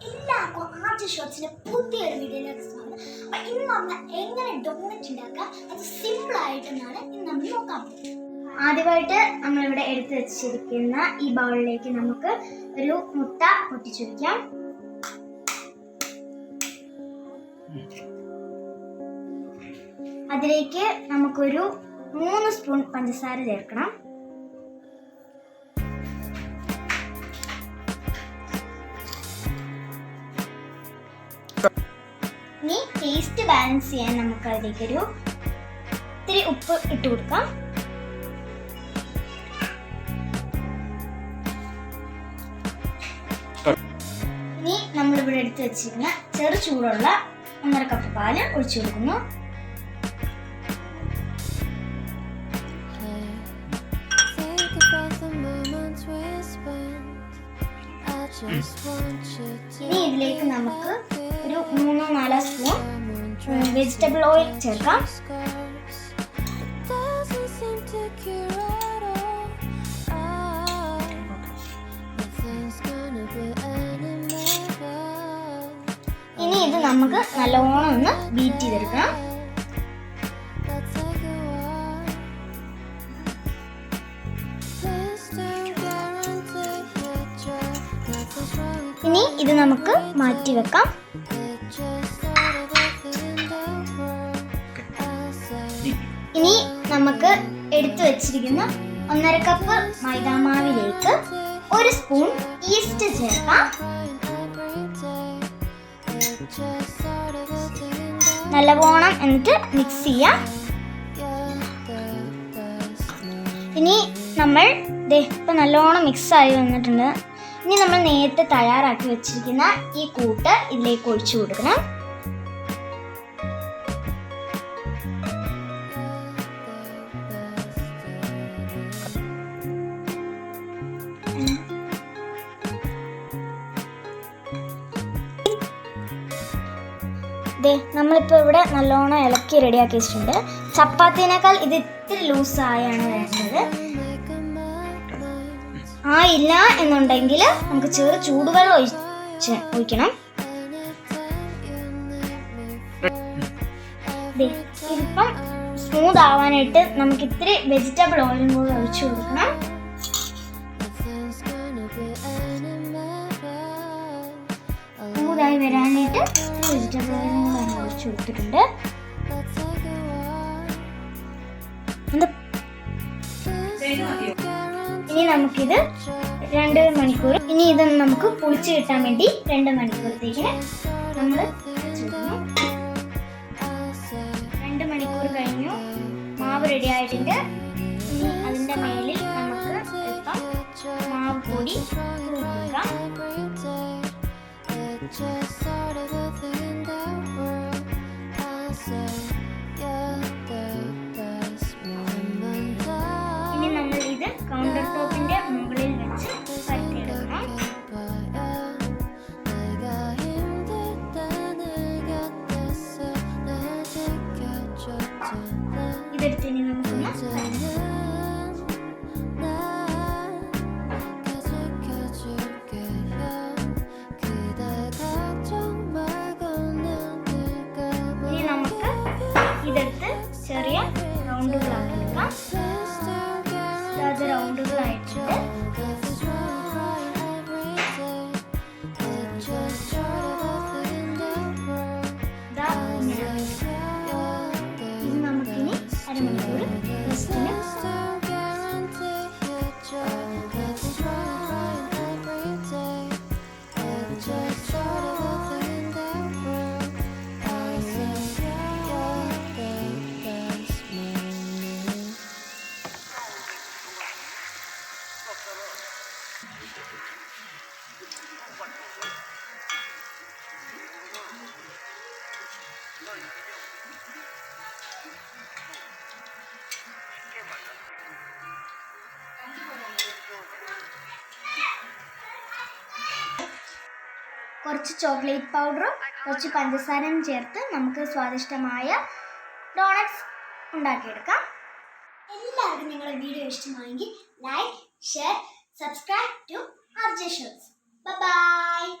എല്ലാവർക്കും ആർജ് ഷോർട്സിന്റെ പുതിയൊരു വീഡിയോയിലേക്ക് സ്വാഗതം അപ്പൊ ഇന്ന് നമ്മൾ എങ്ങനെ ഡോണറ്റ് ഉണ്ടാക്കാം അത് സിമ്പിൾ ആയിട്ടെന്നാണ് ഇന്ന് നമ്മൾ നോക്കാം ആദ്യമായിട്ട് നമ്മളിവിടെ എടുത്തു വെച്ചിരിക്കുന്ന ഈ ബൗളിലേക്ക് നമുക്ക് ഒരു മുട്ട പൊട്ടിച്ചൊഴിക്കാം. അതിലേക്ക് നമുക്കൊരു മൂന്ന് സ്പൂൺ പഞ്ചസാര ചേർക്കണം. ടേസ്റ്റ് ബാലൻസ് ചെയ്യാൻ നമുക്ക് അതിലേക്കൊരു ഇത്തിരി ഉപ്പ് ഇട്ട് കൊടുക്കാം. ഇനി നമ്മളിവിടെ എടുത്ത് വെച്ചിരിക്കുന്ന ചെറു ചൂടുള്ള ഒന്നര കപ്പ് പാൽ ഒഴിച്ചു കൊടുക്കുന്നു. ഇനി ഇതിലേക്ക് നമുക്ക് ഒരു മൂന്നോ നാലോ സ്പൂൺ വെജിറ്റബിൾ ഓയിൽ ചേർക്കാം. ഇനി ഇത് നമുക്ക് നല്ലോണം ഒന്ന് ബീറ്റ് ചെയ്തെടുക്കാം ഇനി ഇത് നമുക്ക് മാറ്റി വെക്കാം ഇനി നമുക്ക് എടുത്തു വെച്ചിരിക്കുന്ന ഒന്നര കപ്പ് മൈദാമാവിലേക്ക് ഒരു സ്പൂൺ ഈസ്റ്റ് ചേർക്കാം. നല്ലവണ്ണം എന്നിട്ട് മിക്സ് ചെയ്യാം. ഇനി നമ്മൾ ഇപ്പം നല്ലോണം മിക്സ് ആയി വന്നിട്ടുണ്ട്. ഇനി നമ്മൾ നേരത്തെ തയ്യാറാക്കി വെച്ചിരിക്കുന്ന ഈ കൂട്ട് ഇതിലേക്ക് ഒഴിച്ചു കൊടുക്കണം. ദേ നമ്മളിപ്പോൾ ഇവിടെ നല്ലോണം ഇളക്കി റെഡിയാക്കി വെച്ചിട്ടുണ്ട് ചപ്പാത്തിനേക്കാൾ ഇത് ഇത്തിരി ലൂസായാണ് a ആ ഇല്ല എന്നുണ്ടെങ്കിൽ നമുക്ക് ചെറു ചൂടുവെള്ളം ഒഴിച്ച് ഒഴിക്കണം. ഇതിപ്പം സ്മൂത്ത് ആവാനായിട്ട് നമുക്ക് ഇത്തിരി വെജിറ്റബിൾ ഓയിലും കൂടെ ഒഴിച്ചു കൊടുക്കണം. സ്മൂത്തായി വരാനായിട്ട് വെജിറ്റബിൾ ഞാൻ ഒഴിച്ചു ഇനി നമുക്കിത് രണ്ട് മണിക്കൂർ. ഇനി ഇത് നമുക്ക് പൊളിച്ചു കിട്ടാൻ വേണ്ടി രണ്ട് മണിക്കൂറത്തേക്ക് നമ്മൾ രണ്ട് മണിക്കൂർ കഴിഞ്ഞു. മാവ് റെഡി ആയിട്ടുണ്ട്. ഇനി അതിന്റെ മേലിൽ നമുക്ക് മാവ് പൊടി എടുത്തിന് നമുക്കൊന്ന് ഇനി നമുക്ക് ഇതെടുത്ത് ചെറിയ റൗണ്ടുകളാക്കി എടുക്കാം റൗണ്ടുകളായിട്ടിട്ട് കുറച്ച് ചോക്ലേറ്റ് പൗഡറും കുറച്ച് പഞ്ചസാരയും ചേർത്ത് നമുക്ക് സ്വാദിഷ്ടമായ ഡോണറ്റ്സ് ഉണ്ടാക്കിയെടുക്കാം. എല്ലാവർക്കും നിങ്ങളുടെ വീഡിയോ ഇഷ്ടമായെങ്കിൽ like share Subscribe to RJ Bye-bye.